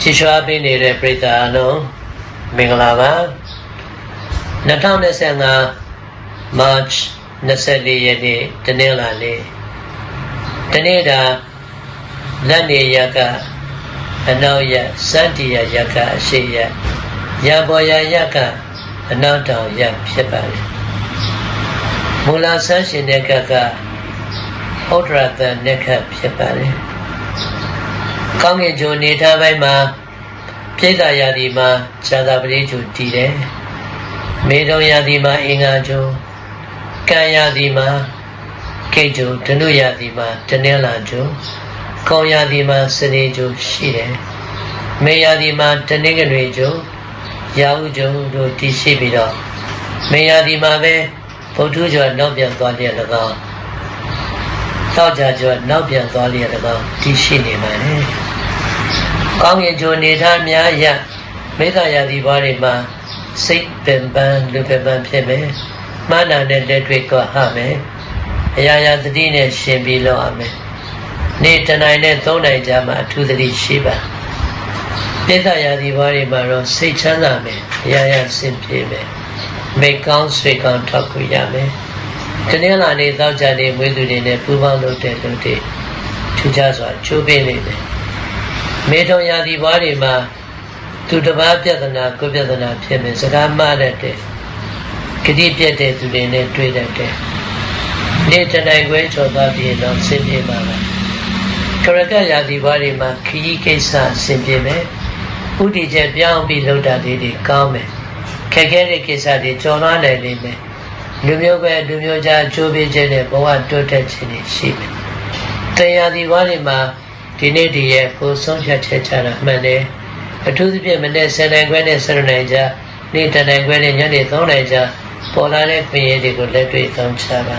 ချီးရွှာပေးနေတဲ့ပရိသတ်အလုံးမင်္ဂလာပါ2025 March 24ရက်နေ့တနင်္လာနေ့တနေ့တာလက်နေရကအနောက်ရစန္တိယရကအရှိရရံပေါ်ရရကအနောက်တောင်ရဖြစ်ပါတယ်မူလာဆန်းရှင်တဲ့ကကဩဒရတန်နဲ့ခတ်ဖြစ်ပါတယ် ကောင်းကင်ဂျိုနေထားပိုင်းမှာပြိဿရာသီမှာဇာတာပတိဂျိုတည်တယ်မေတုံရာသီမှာအင်္ဂါဂျိုကံရာသီမှာကိတ်ဂျိုဒနုရာသီမှာတနင်္လာဂျိုကောင်းရာသီမှာစနေဂျိုရှိတယ်မေရာသီမှာတနင်္ဂနွေဂျိုရာဟုဂျိုတို့တည်ရှိပြီးတော့မေရာသီမှာပဲဗုဒ္ဓကျော်နောက်ပြန်သွားလျက်၎င်းတောက်ကြကျော်နောက်ပြန်သွားလျက်၎င်းတည်ရှိနေပါတယ်။ ကောင်းကင်ဂျိုနေသားများရမေတ္တာရာသီဘွားတွေမှာစိတ်ပင်ပန်းလူပင်ပန်းဖြစ်မယ်။မာနနဲ့လက်တွေ့ကဟမယ်။အရာရာသတိနဲ့ရှင်ပြီးလောက်ရမယ်။နေ့တနိုင်နဲ့သုံးနိုင်ကြမှာအထူးသတိရှိပါ။မေတ္တာရာသီဘွားတွေမှာတော့စိတ်ချမ်းသာမယ်။အရာရာစင်ပြေမယ်။မိကောင်းဆွေကောင်းထောက်ကူရမယ်။တနင်္လာနေ့သောကြာနေ့မွေးသူတွေနဲ့ပူးပေါင်းလုပ်တဲ့လူတွေထူးခြားစွာချိုးပေးနေတယ်။ မေထုံရာသီဘွားတွေမှာသူတစ်ပါးပြဿနာကိုယ်ပြဿနာဖြစ်မယ်စကားမှားတတ်တယ်။ဂတိပြတ်တဲ့သူတွေနဲ့တွေ့တတ်တယ်။နေ့တနိုင်ခွဲချော်သွားပြီးတော့ဆင်ပြေပါလား။ကရကရာသီဘွားတွေမှာခရီးကိစ္စဆင်ပြေမယ်။ဥတီချက်ပြောင်းပြီးလုပ်တာလေးတွေကောင်းမယ်။ခက်ခဲတဲ့ကိစ္စတွေကြော်လွှားနိုင်လိမ့်မယ်။လူမျိုးပဲလူမျိုးကြားချိုးပေးခြင်းနဲ့ဘဝတိုးတက်ခြင်းတွေရှိမယ်။တရားဒီဘွားတွေမှာ ဒီနေ့ဒီရဲ့ကိုယ်ဆုံးဖြတ်ချက်ချတာမှန်တယ်။အထူးသဖြင့်မနေ့7နိုင်ခွဲနဲ့7နိုင်ကြနေ့တနိုင်ခွဲနဲ့ညနေ3နိုင်ကြပေါ်လာတဲ့ခွင့်ရတွေကိုလက်တွေ့သုံးချပါ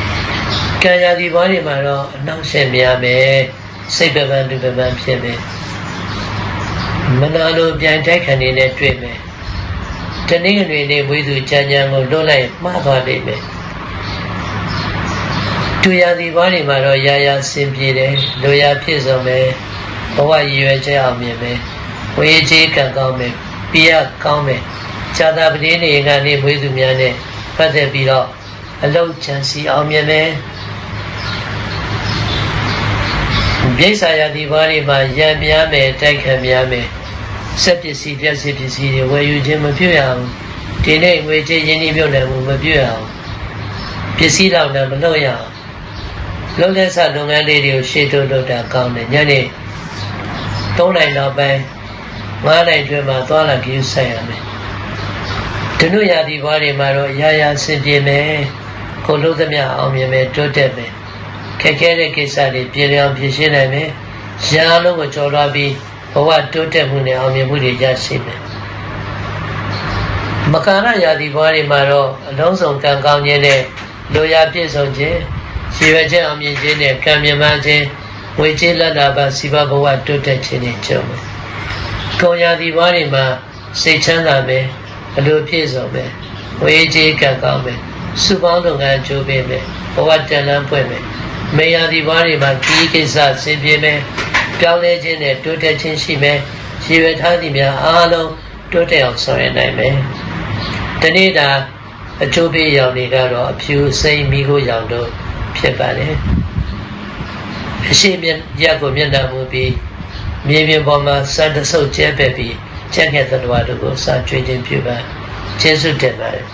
။ကံရာဒီဘွားတွေမှာတော့အနောက်ဆက်များမယ်။စိတ်ပပန်းလူပပန်းဖြစ်မယ်။မနာလိုပြန်တိုက်ခံနေတဲ့တွေ့မယ်။တနည်းအနေနဲ့ဝိသုချမ်းချမ်းကိုလွတ်လိုက်မှားသွားလိမ့်မယ်။ တူရသည်ဘွားတွေမှာတော့ရာရာစင်ပြေတယ်။လိုရာဖြစ်ဆုံးပဲဘဝရည်ရွယ်ချက်အောင်မြင်မယ်။ဝေကြီးကံကောင်းမယ်။ပြရကောင်းမယ်။ဇာတာပတိနေကနေဝိသုများနဲ့ပတ်သက်ပြီးတော့အလောက်ချမ်းစီအောင်မြင်မယ်။ပြိဿာယတိဘွားတွေမှာရံများမယ်တိုက်ခံများမယ်စက်ပစ္စည်းပြက်စီပစ္စည်းတွေဝယ်ယူခြင်းမပြုရအောင်ဒီနေ့ငွေကြေးရင်းနှီးမြှုပ်နှံမှုမပြုရအောင်ပစ္စည်းတော့လည်းမလုပ်ရအောင် လုပ်လက်စလုပ်ငန်းလေးတွေကိုရှေ့တိုးလုပ်တာကောင်းတယ်ညနေ3နိုင်နောက်ပိုင်း9နိုင်တွင်မှာသွားလာကြည့်ဆိုင်ရမယ်ဒနုရာဒီဘွားတွေမှာတော့ရာရာစင်ပြေမယ်ကိုလို့သမျှအောင်မြင်မယ်တိုးတက်မယ်ခက်ခဲတဲ့ကိစ္စတွေပြေလျောင်ဖြေရှင်းနိုင်မယ်။ရာလုံးကိုကြော်လွှားပြီးဘဝတိုးတက်မှုနဲ့အောင်မြင်မှုတွေရရှိမယ်။မကာရယာတိဘွားတွေမှာတော့အလုံးစုံကံကောင်းခြင်းနဲ့လိုရာပြည့်စုံခြင်း ရည်ရွယ်ချက်အောင်မြင်ခြင်းနဲ့ကံမြမခြင်းဝေချေလက်တာပါစီဘဘဝတိုးတက်ခြင်းတွေကြုံမယ်။ကောယာတိဘွားတွေမှာစိတ်ချမ်းသာမယ်အလိုပြည့်စုံမယ်ဝေချေကံကောင်းမယ်စုပေါင်းလုပ်ငန်းကြိုးပေးမယ်ဘဝတန်လန်းပွင့်မယ်မေယာဒီဘွားတွေမှာဒီကိစ္စဆင်ပြေမယ်ပြောင်းလဲခြင်းနဲ့တိုးတက်ခြင်းရှိမယ်ရည်ရွယ်ထားသည်များအားလုံးတိုးတက်အောင်ဆောင်ရွက်နိုင်မယ်ဒီနေ့တာအကျိုးပေးရောင်တွေကတော့အဖြူစိမ့်မိကိုရောင်တို့ ဖြစ်ပါတယ်အရှိမြတ်ရက်ကိုမျက်နှာမူပြီးမြေပြင်ပေါ်မှာစံတဆုပ်ကျဲပဲ့ပြီးချက်ခဲ့တဲ့တော်တို့ကိုစာကြွေးခြင်းပြုပါကျေးဇူးတင်ပါတယ်